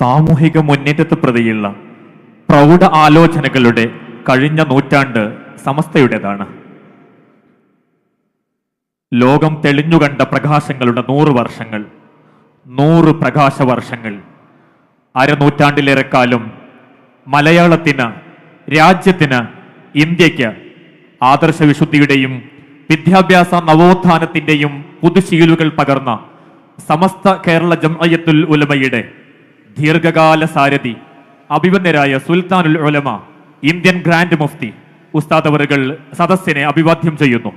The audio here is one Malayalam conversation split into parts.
സാമൂഹിക മുന്നേറ്റത്തെ പ്രതിയുള്ള പ്രൗഢ ആലോചനകളുടെ കഴിഞ്ഞ നൂറ്റാണ്ട് സമസ്തയുടേതാണ്. ലോകം തെളിഞ്ഞുകണ്ട പ്രകാശങ്ങളുടെ നൂറ് വർഷങ്ങൾ നൂറ് പ്രകാശ വർഷങ്ങൾ അരനൂറ്റാണ്ടിലേറെക്കാലം മലയാളത്തിന് രാജ്യത്തിന് ഇന്ത്യയ്ക്ക് ആദർശവിശുദ്ധിയുടെയും വിദ്യാഭ്യാസ നവോത്ഥാനത്തിന്റെയും പുതുശീലുകൾ പകർന്ന സമസ്ത കേരള ജംഅയ്യത്തുൽ ഉലമയുടെ ദീർഘകാല സാരഥി അഭിപന്നരായ സുൽത്താനുൽ ഉലമ ഇന്ത്യൻ ഗ്രാൻഡ് മുഫ്തി ഉസ്താദവറുകൾ സദസ്സിനെ അഭിവാദ്യം ചെയ്യുന്നു.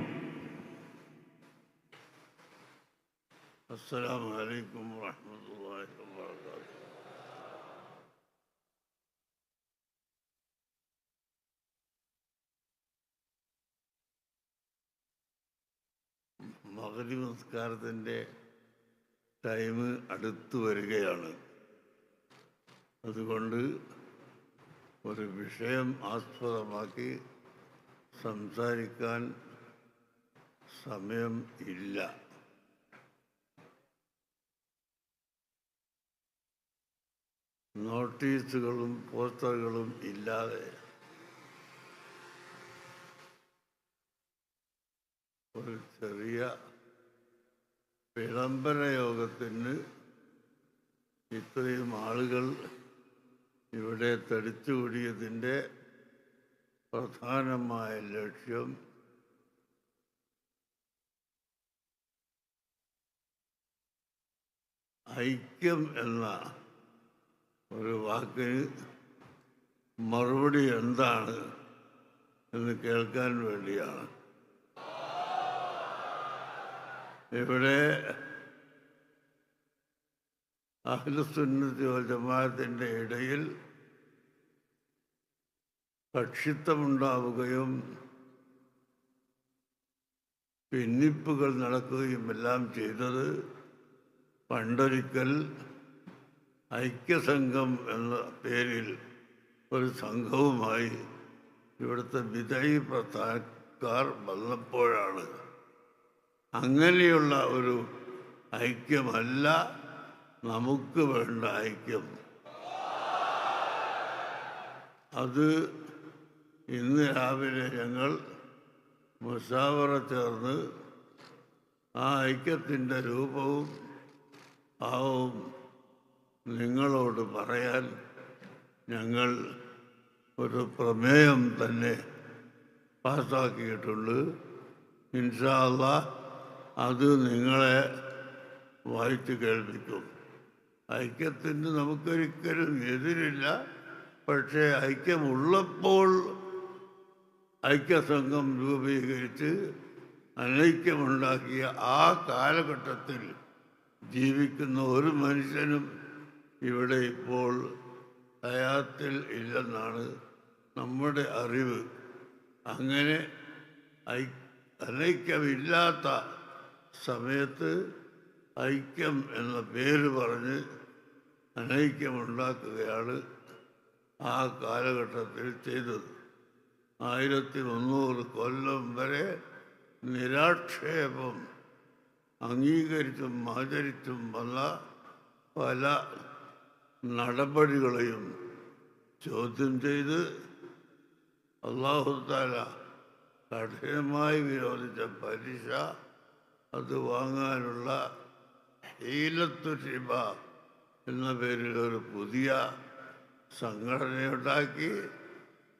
മകരി നമസ്കാരത്തിന്റെ ടൈം അടുത്തു വരികയാണ്. അതുകൊണ്ട് ഒരു വിഷയം ആസ്പദമാക്കി സംസാരിക്കാൻ സമയം ഇല്ല. നോട്ടീസുകളും പോസ്റ്ററുകളും ഇല്ലാതെ ഒരു ചെറിയ വിളംബര യോഗത്തിന് ഇത്രയും ആളുകൾ ഇവിടെ തടിച്ചുകൂടിയതിന്റെ പ്രധാനമായ ലക്ഷ്യം ഐക്യം എന്ന ഒരു വാക്കിന് മറുപടി എന്താണ് എന്ന് കേൾക്കാൻ വേണ്ടിയാണ്. ഇവിടെ അഖിലസുന്നത്തി ജമാഅത്തിന്റെ ഇടയിൽ കക്ഷിത്വമുണ്ടാവുകയും ഭിന്നിപ്പുകൾ നടക്കുകയും എല്ലാം ചെയ്തത് പണ്ടൊരിക്കൽ ഐക്യസംഘം എന്ന പേരിൽ ഒരു സംഘവുമായി ഇവിടുത്തെ വിധയി പ്രസ്ഥാനക്കാർ വന്നപ്പോഴാണ്. അങ്ങനെയുള്ള ഒരു ഐക്യമല്ല നമുക്ക് വേണ്ട ഐക്യം അത് ഇന്ന് രാവിലെ ഞങ്ങൾ മുസാവറ ചേർന്ന് ആ ഐക്യത്തിന്റെ രൂപവും ഭാവവും നിങ്ങളോട് പറയാൻ ഞങ്ങൾ ഒരു പ്രമേയം തന്നെ പാസ്സാക്കിയിട്ടുണ്ട്. ഇൻഷാല്ല അത് നിങ്ങളെ വായിച്ചു കേൾപ്പിക്കും. ഐക്യത്തിന് നമുക്കൊരിക്കലും എതിരില്ല. പക്ഷേ ഐക്യമുള്ളപ്പോൾ ഐക്യസംഘം രൂപീകരിച്ച് അനൈക്യമുണ്ടാക്കിയ ആ കാലഘട്ടത്തിൽ ജീവിക്കുന്ന ഒരു മനുഷ്യനും ഇവിടെ ഇപ്പോൾ ഹയാത്തിൽ ഇല്ലെന്നാണ് നമ്മുടെ അറിവ്. അങ്ങനെ ഐ അനൈക്യമില്ലാത്ത സമയത്ത് ഐക്യം എന്ന പേര് പറഞ്ഞ് അനൈക്യമുണ്ടാക്കുകയാണ് ആ കാലഘട്ടത്തിൽ ചെയ്തത്. ആയിരത്തി മുന്നൂറ് കൊല്ലം വരെ നിരാക്ഷേപം അംഗീകരിച്ചും ആചരിച്ചും വന്ന പല നടപടികളെയും ചോദ്യം ചെയ്ത് അള്ളാഹുത്താല കഠിനമായി വിരോധിച്ച പലിശ അത് വാങ്ങാനുള്ള ഹീലത്തു ഷിബ എന്ന പേരിൽ ഒരു പുതിയ സംഘടനയുണ്ടാക്കി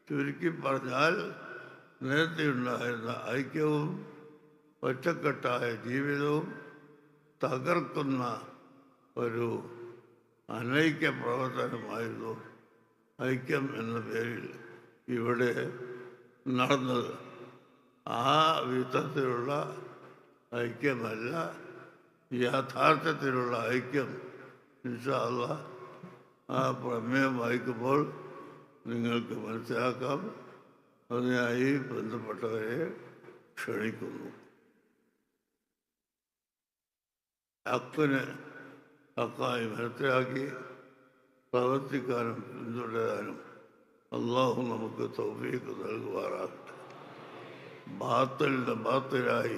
ചുരുക്കി പറഞ്ഞാൽ നേരത്തെ ഉണ്ടായിരുന്ന ഐക്യവും ഒറ്റക്കെട്ടായ ജീവിതവും തകർക്കുന്ന ഒരു അനൈക്യ പ്രവർത്തനമായിരുന്നു ഐക്യം എന്ന പേരിൽ ഇവിടെ നടന്നത്. ആ വിധത്തിലുള്ള ഐക്യമല്ല യാഥാർത്ഥ്യത്തിലുള്ള ഐക്യം ഇൻഷാല്ല ആ പ്രമേയം വായിക്കുമ്പോൾ നിങ്ങൾക്ക് മനസ്സിലാക്കാം അതിനായി ബന്ധപ്പെട്ടവരെ ക്ഷണിക്കുന്നു ഹക്കിന് ഹക്കായി മനസ്സിലാക്കി പ്രവർത്തിക്കാനും പിന്തുടരാനും അള്ളാഹു നമുക്ക് തൗഫീക്ക് നൽകുമാറാകട്ടെ ബാത്തലിൻ്റെ ബാത്തലായി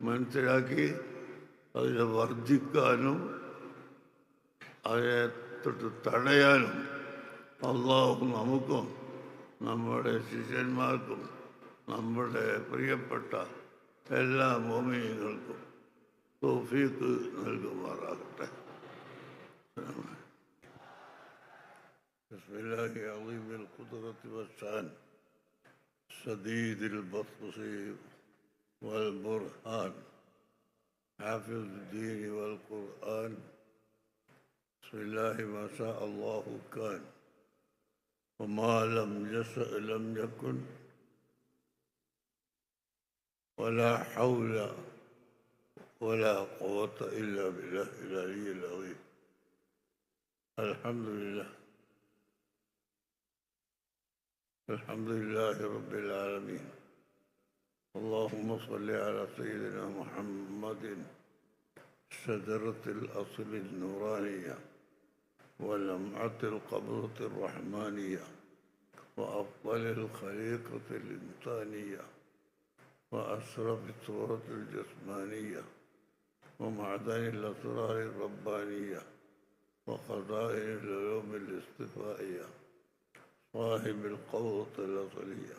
മനസ്സിലാക്കി അതിനെ വർജിക്കാനും അതിനെ തൊട്ട് തടയാനും അള്ളാഹു നമുക്കും നമ്മുടെ ശിഷ്യന്മാർക്കും നമ്മുടെ പ്രിയപ്പെട്ട എല്ലാ മോമിനികൾക്കും തോഫീക്ക് നൽകുമാറാകട്ടെ بسم الله عظيم القدرة والشان شديد البطش والبرهان حافظ الدين والقرآن بسم الله ما شاء الله كان وما لم يشأ لم يكن ولا حول ولا قوة إلا بالله العلي العظيم. الحمد لله. الحمد لله رب العالمين. اللهم صل على سيدنا محمد شجرة الأصل النورانية. ولمعة القبضة الرحمانية وأفضل الخليقة الإنسانية وأشرف الصورة الجسمانية ومعدن الأسرار الربانية وخزائن العلوم الاصطفائية صاحب القوة الأصلية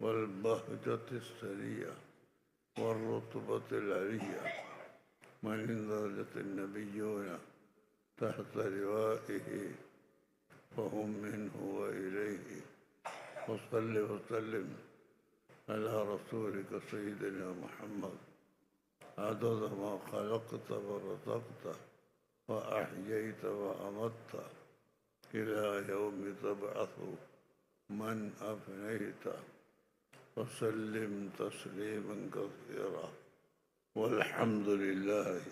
والبهجة السرية والرطبة العلية. من درجة النبيون؟ تحت لوائه فهم منه وإليه. وصل وسلم على رسولك سيدنا محمد. عدد ما خلقت ورزقت وأحييت وأمت. إلى يوم تبعث من أفنيت. وسلم تسليما كثيرا. والحمد لله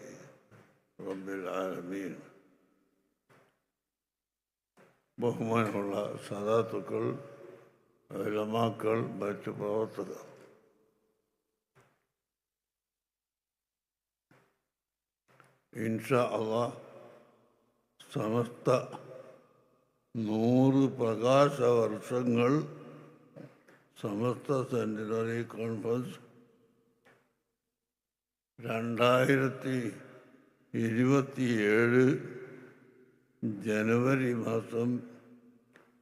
رب العالمين. ബഹുമാനമുള്ള സദാത്തുക്കൾ ലമാക്കൾ മറ്റ് പ്രവർത്തകർ. ഇൻഷ അള്ളാ സമസ്ത നൂറ് പ്രകാശ വർഷങ്ങൾ സമസ്ത സെന്റിനറി കോൺഫറൻസ് രണ്ടായിരത്തി ഇരുപത്തിയേഴ് ജനുവരി മാസം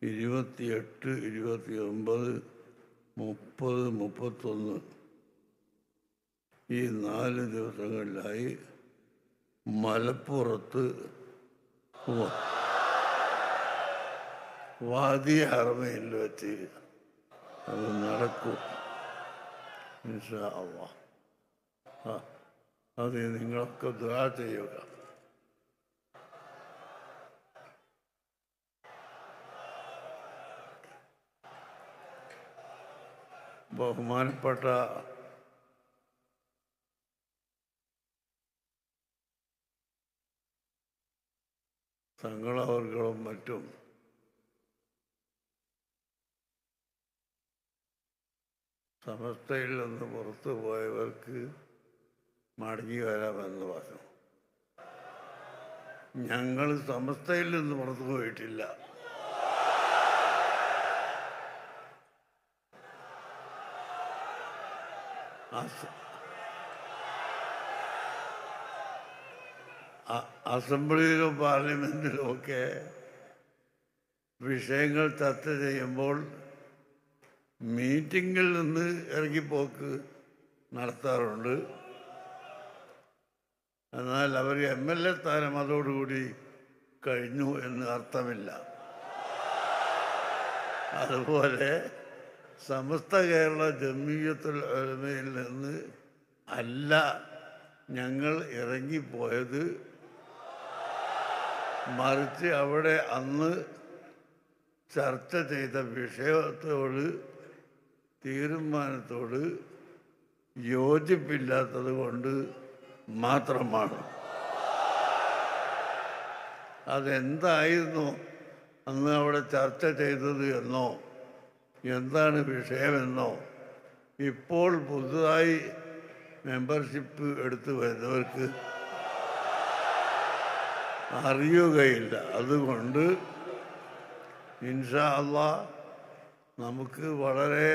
ഇരുപത്തിയെട്ട് ഇരുപത്തി ഒമ്പത് മുപ്പത് മുപ്പത്തൊന്ന്. ഈ നാല് ദിവസങ്ങളിലായി മലപ്പുറത്ത് വാദി ഹർമയിൽ വെച്ച് അത് നടക്കും. അത് നിങ്ങളൊക്കെ ദ്വാ ചെയ്യുക. ബഹുമാനപ്പെട്ട തങ്ങളവർകളും മറ്റും. സമസ്തയിൽ നിന്ന് പുറത്തു പോയവർക്ക് മടങ്ങി വരാമെന്ന് പറഞ്ഞു. ഞങ്ങൾ സമസ്തയിൽ നിന്ന് പുറത്തു പോയിട്ടില്ല. അസംബ്ലിയിലും പാർലമെന്റിലും ഒക്കെ വിഷയങ്ങൾ ചർച്ച ചെയ്യുമ്പോൾ മീറ്റിങ്ങിൽ നിന്ന് ഇറങ്ങിപ്പോക്ക് നടത്താറുണ്ട്. എന്നാൽ അവർ എം എൽ എ സ്ഥാനം അതോടുകൂടി കഴിഞ്ഞു എന്ന് അർത്ഥമില്ല. അതുപോലെ സമസ്ത കേരള ജമീയത്തുൽ ഒലമയിൽ നിന്ന് അല്ല ഞങ്ങൾ ഇറങ്ങിപ്പോയത്. മറിച്ച് അവിടെ അന്ന് ചർച്ച ചെയ്ത വിഷയത്തോട് തീരുമാനത്തോട് യോജിപ്പില്ലാത്തത് കൊണ്ട് മാത്രമാണ്. അതെന്തായിരുന്നു അന്ന് അവിടെ ചർച്ച ചെയ്തത് എന്നോ എന്താണ് വിഷയമെന്നോ? ഇപ്പോൾ പുതുതായി മെമ്പർഷിപ്പ് എടുത്തു വരുന്നവർക്ക് അറിയുകയില്ല. അതുകൊണ്ട് ഇൻഷാ അല്ല നമുക്ക് വളരെ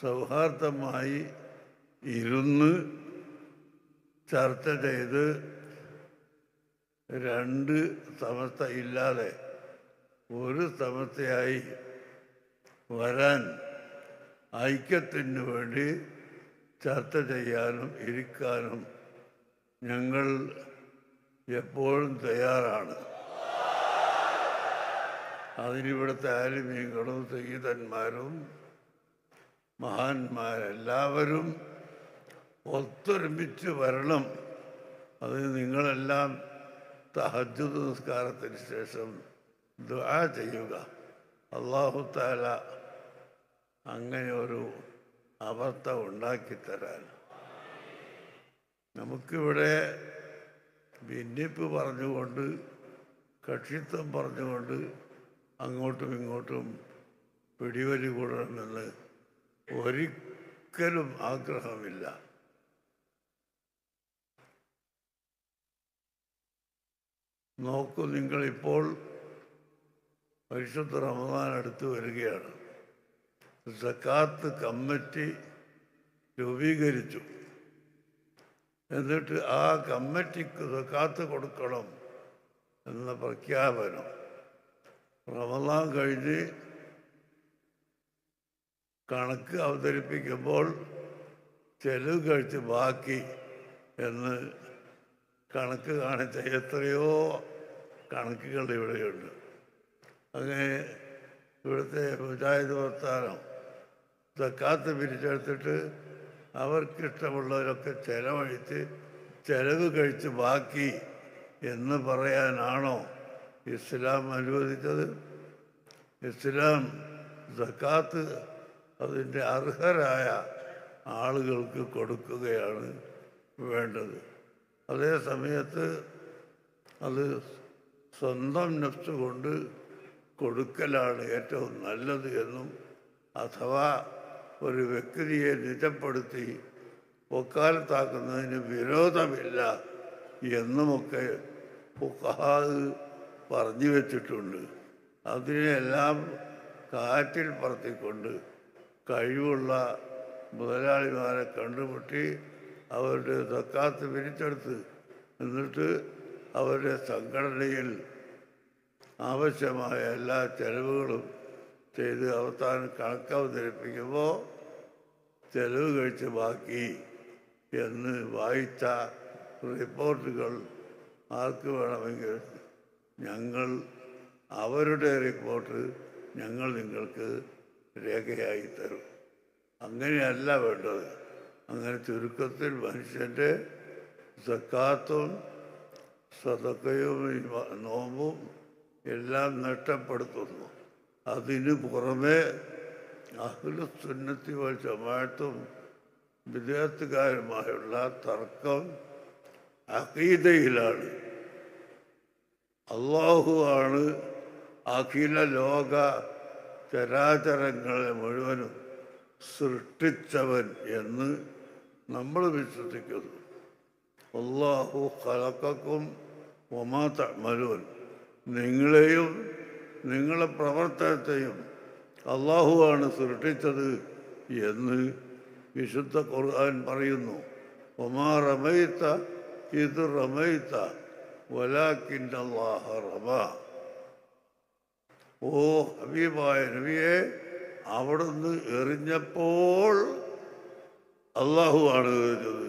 സൗഹാർദ്ദമായി ഇരുന്ന് ചർച്ച ചെയ്ത് രണ്ട് സമസ്ത ഇല്ലാതെ ഒരു സമസ്തയായി വരാൻ ഐക്യത്തിന് വേണ്ടി ചർച്ച ചെയ്യാനും ഇരിക്കാനും ഞങ്ങൾ എപ്പോഴും തയ്യാറാണ്. അതിനിവിടുത്തെ ആലിമീങ്ങളും സഹീതന്മാരും മഹാന്മാരെല്ലാവരും ഒത്തൊരുമിച്ച് വരണം. അത് നിങ്ങളെല്ലാം തഹജ്ജുദ് നിസ്കാരത്തിന് ശേഷം ദുആ ചെയ്യുക. അള്ളാഹു താല അങ്ങനെ ഒരു അവസ്ഥ ഉണ്ടാക്കിത്തരാൻ. നമുക്കിവിടെ ഭിന്നിപ്പ് പറഞ്ഞുകൊണ്ട് കക്ഷിത്വം പറഞ്ഞുകൊണ്ട് അങ്ങോട്ടും ഇങ്ങോട്ടും പിടിവലി കൂടണമെന്ന് ഒരിക്കലും ആഗ്രഹമില്ല. നോക്കൂ നിങ്ങളിപ്പോൾ പരിശുദ്ധ റമദാൻ അടുത്ത് വരികയാണ്. സക്കാത്ത് കമ്മിറ്റി രൂപീകരിച്ചു. എന്നിട്ട് ആ കമ്മിറ്റിക്ക് സക്കാത്ത് കൊടുക്കണം എന്ന പ്രഖ്യാപനം. റമദാൻ കഴിഞ്ഞ് കണക്ക് അവതരിപ്പിക്കുമ്പോൾ ചെലവ് കഴിച്ച് ബാക്കി എന്ന് കണക്ക് കാണിച്ച എത്രയോ കണക്കുകൾ ഇവിടെയുണ്ട്. അങ്ങനെ ഇവിടുത്തെ മുജാഹിദ് പ്രസ്ഥാനം സക്കാത്ത് പിരിച്ചെടുത്തിട്ട് അവർക്കിഷ്ടമുള്ളവരൊക്കെ ചെലവഴിച്ച് ചെലവ് കഴിച്ച് ബാക്കി എന്ന് പറയാനാണോ ഇസ്ലാം അനുവദിച്ചത്? ഇസ്ലാം സക്കാത്ത് അതിന്റെ അർഹരായ ആളുകൾക്ക് കൊടുക്കുകയാണ് വേണ്ടത്. അതേ സമയത്ത് അത് സ്വന്തം നഫ്സ് കൊണ്ട് കൊടുക്കലാണ് ഏറ്റവും നല്ലത് എന്നും അഥവാ ഒരു വ്യക്തിയെ നിജപ്പെടുത്തി ഒക്കാലത്താക്കുന്നതിന് വിരോധമില്ല എന്നുമൊക്കെ പറഞ്ഞു വെച്ചിട്ടുണ്ട്. അതിനെല്ലാം കാറ്റിൽ പറത്തിക്കൊണ്ട് കഴിവുള്ള മുതലാളിമാരെ കണ്ടുമുട്ടി അവരുടെ തക്കാത്ത് പിരിച്ചെടുത്ത് എന്നിട്ട് അവരുടെ സംഘടനയിൽ ആവശ്യമായ എല്ലാ ചെലവുകളും ചെയ്ത് അവസാനം കണക്ക് അവതരിപ്പിക്കുമ്പോൾ ചെലവ് കഴിച്ച് ബാക്കി എന്ന് വായിച്ച റിപ്പോർട്ടുകൾ ആർക്ക് വേണമെങ്കിൽ ഞങ്ങൾ അവരുടെ റിപ്പോർട്ട് ഞങ്ങൾ നിങ്ങൾക്ക് രേഖയായി തരും. അങ്ങനെയല്ല വേണ്ടത്. അങ്ങനെ ചുരുക്കത്തിൽ മനുഷ്യന്റെ സക്കാത്തും സതക്കയും നോമ്പും എല്ലാം നഷ്ടപ്പെടുത്തുന്നു. അതിന് പുറമെ അഹ്ലു സുന്നത്തി വൽ ജമാഅത്തും വിദ്യാർത്ഥിക്കാരുമായുള്ള തർക്കം അഖീദയിലാണ്. അള്ളാഹു ആണ് അഖില ലോക ചരാചരങ്ങളെ മുഴുവനും സൃഷ്ടിച്ചവൻ എന്ന് നമ്മൾ വിശ്വസിക്കുന്നു. അള്ളാഹു കലക്കും ഒമാ തമലുവൻ നിങ്ങളെയും നിങ്ങളെ പ്രവർത്തനത്തെയും അള്ളാഹുവാണ് സൃഷ്ടിച്ചത് എന്ന് വിശുദ്ധ ഖുർആൻ പറയുന്നു. ഒമാ റമയിത്ത ഇത് റമയിത്ത വലാക്കിൻ അള്ളാഹ റമ. ഓ ഹബീബായ നബിയെ അവിടുന്ന് എറിഞ്ഞപ്പോൾ അള്ളാഹുവാണ് എറിഞ്ഞത്.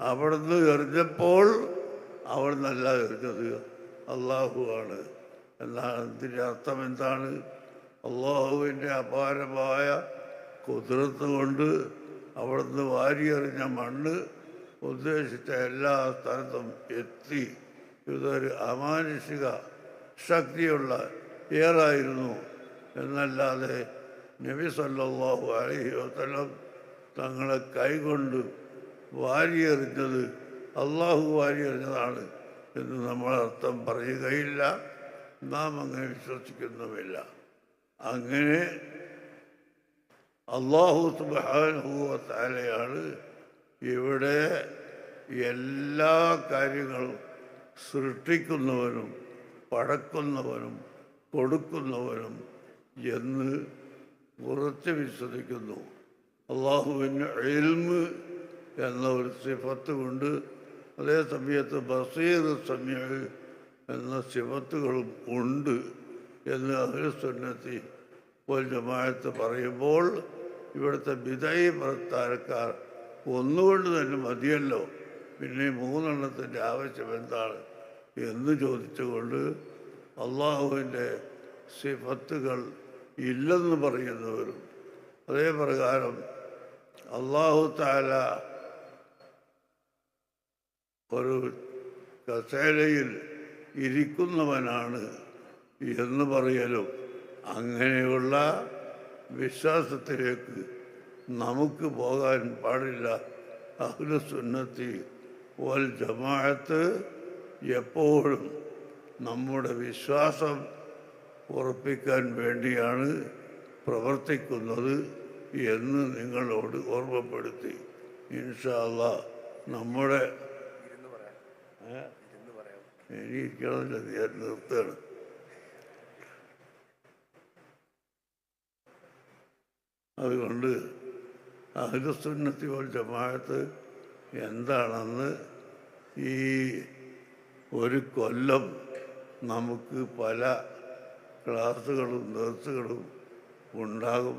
അവിടുന്ന് എറിഞ്ഞപ്പോൾ അവിടുന്നല്ല എറിഞ്ഞത്. അള്ളാഹുവാണ് എന്നാണ് ഇതിന്റെ അർത്ഥം എന്താണ്? അള്ളാഹുവിന്റെ അപാരമായ കുതിരത്ത് കൊണ്ട് അവിടുന്ന് വാരിയെറിഞ്ഞ മണ്ണ് ഉദ്ദേശിച്ച എല്ലാ സ്ഥലത്തും എത്തി. ഇതൊരു അമാനുഷിക ശക്തിയുള്ള ഏറായിരുന്നു. എന്നല്ലാതെ നബി സല്ലാഹു അലൈഹി വസ്ലം തങ്ങളെ കൈകൊണ്ട് വാരിയെറിഞ്ഞത് അള്ളാഹു വാരിയെറിഞ്ഞതാണ് എന്ന് നമ്മളർത്ഥം പറയുകയില്ല. നാം അങ്ങനെ വിശ്വസിക്കുന്നുമില്ല. അങ്ങനെ അള്ളാഹു സുബാനുഭവത്താലെയാണ് ഇവിടെ എല്ലാ കാര്യങ്ങളും സൃഷ്ടിക്കുന്നവനും പടക്കുന്നവനും കൊടുക്കുന്നവനും എന്ന് ഉറച്ചു വിശ്വസിക്കുന്നു. അള്ളാഹുവിന് എൽമ് എന്ന ഒരു സിഫത്ത് കൊണ്ട് അതേ സമയത്ത് ബസീർ സമയ എന്ന സിമത്തുകളും ഉണ്ട് എന്ന് അഹ്ലുസുന്നത്തി വൽ ജമാഅത്ത് പറയുമ്പോൾ ഇവിടുത്തെ വിധയി പ്രസ്ഥാനക്കാർ ഒന്നുകൊണ്ട് തന്നെ മതിയല്ലോ. പിന്നെ മൂന്നെണ്ണത്തിന്റെ ആവശ്യം എന്താണ് എന്ന് ചോദിച്ചുകൊണ്ട് അള്ളാഹുവിന്റെ സിഫത്തുകൾ ഇല്ലെന്ന് പറയുന്നവരും അതേ പ്രകാരം അള്ളാഹു താല ഒരു കസേരയിൽ ഇരിക്കുന്നവനാണ് എന്ന് പറയലും. അങ്ങനെയുള്ള വിശ്വാസത്തിലേക്ക് നമുക്ക് പോകാൻ പാടില്ല. അഹ്ലുസുന്നത്തി വൽ ജമാഅത്ത് എപ്പോഴും നമ്മുടെ വിശ്വാസം ഉറപ്പിക്കാൻ വേണ്ടിയാണ് പ്രവർത്തിക്കുന്നത് എന്ന് നിങ്ങളോട് ഓർമ്മപ്പെടുത്തി. ഇൻഷാല്ല നമ്മുടെ ഏ? ഇനി ഇരിക്കണമെന്നില്ല ഞാൻ നിർത്തുകയാണ് അതുകൊണ്ട് അഹിലസുന്നത്തി പോൽ ജമാഅത്ത് എന്താണെന്ന് ഈ ഒരു കൊല്ലം നമുക്ക് പല ക്ലാസ്സുകളും നേഴ്സുകളും ഉണ്ടാകും.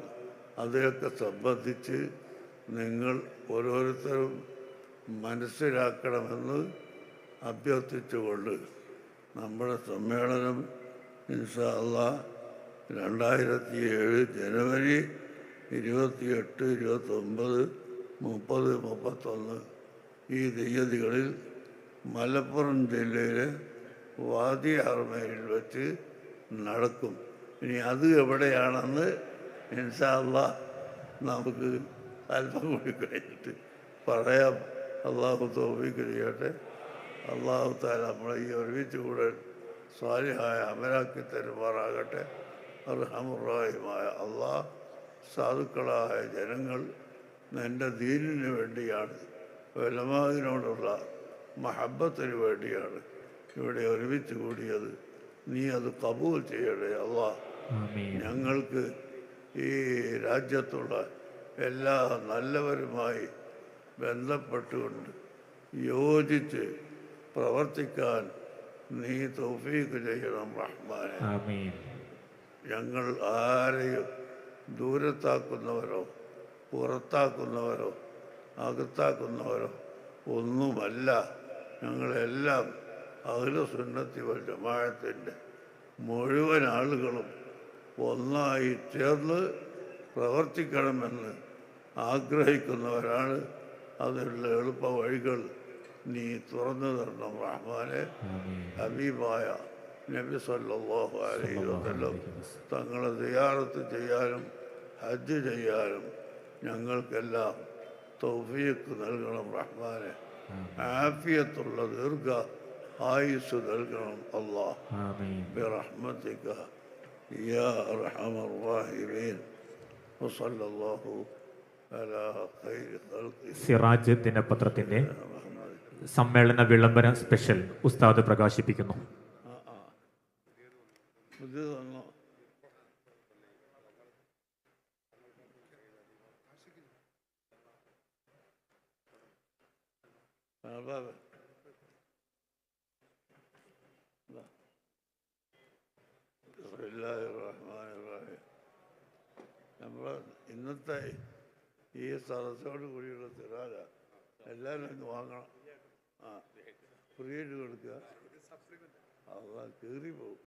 അതിനൊക്കെ സംബന്ധിച്ച് നിങ്ങൾ ഓരോരുത്തരും മനസ്സിലാക്കണമെന്ന് അഭ്യർത്ഥിച്ചുകൊണ്ട് നമ്മുടെ സമ്മേളനം ഇൻഷാ അള്ളാ രണ്ടായിരത്തി ഏഴ് ജനുവരി ഇരുപത്തിയെട്ട് ഇരുപത്തൊമ്പത് മുപ്പത് മുപ്പത്തൊന്ന് ഈ തീയതികളിൽ മലപ്പുറം ജില്ലയിലെ വാദി അർമയിൽ വെച്ച് നടക്കും. ഇനി അത് എവിടെയാണെന്ന് ഇൻഷാല്ല നമുക്ക് അല്പം കൂടി കഴിഞ്ഞിട്ട് പറയാം. അള്ളാഹു തോഫിക്ക് ചെയ്യട്ടെ. അള്ളാഹു താല നമ്മളെ ഈ ഒരുമിച്ച് കൂടെ സ്വാലിഹായ അമരാക്കി തരുമാറാകട്ടെ. അർഹമുറായുമായ അള്ളാഹ് സാധുക്കളായ ജനങ്ങൾ എന്റെ ദീനിന് വേണ്ടിയാണ് വലമാവിനോടുള്ള മഹബത്തിന് വേണ്ടിയാണ് ഇവിടെ ഒരുമിച്ച് കൂടിയത്. നീ അത് കബൂൽ ചെയ്യണേ അള്ളാ. ഞങ്ങൾക്ക് ഈ രാജ്യത്തുള്ള എല്ലാ നല്ലവരുമായി ബന്ധപ്പെട്ടുകൊണ്ട് യോജിച്ച് പ്രവർത്തിക്കാൻ നീ തൗഫീക്ക് ചെയ്യണം റഹ്മാനെ. ഞങ്ങൾ ആരെയും ദൂരത്താക്കുന്നവരോ പുറത്താക്കുന്നവരോ അകത്താക്കുന്നവരോ ഒന്നുമല്ല. ഞങ്ങളെല്ലാം അഖില സുന്നത്തി വൽ ജമാഅത്തിന്റെ മുഴുവൻ ആളുകളും ഒന്നായി ചേർന്ന് പ്രവർത്തിക്കണമെന്ന് ആഗ്രഹിക്കുന്നവരാണ്. അതിനുള്ള എളുപ്പ വഴികൾ നീ തുറന്നു തരണം റഹ്മാനെ ആമീൻ ഹബീബായ നബി സല്ലല്ലാഹു അലൈഹി വസല്ലം തങ്ങളെ സിയാറത്ത് ചെയ്യാനും ഹജ്ജ് ചെയ്യാനും ഞങ്ങൾക്കെല്ലാം തൗഫീഖ് നൽകണം റഹ്മാനെ ആഫിയത്തുള്ള ദീർഘ ആയുസ് നൽകണം അള്ളാഹ് ആമീൻ برحمتك يا أرحم الراحمين وصلى الله على خير خلقه സിറാജ് ദിനപത്രത്തിന്റെ محمد സമ്മേളന വിളംബര സ്പെഷ്യൽ ഉസ്താദ് പ്രകാശിപ്പിക്കുന്നു. ഇന്നത്തെ ഈ സദസ്സോട് കൂടിയുള്ള തിരാല എല്ലാവരും വാങ്ങണം. ആ ഫ്രീ ആയിട്ട് കൊടുക്കുക. അത് കീറി പോകും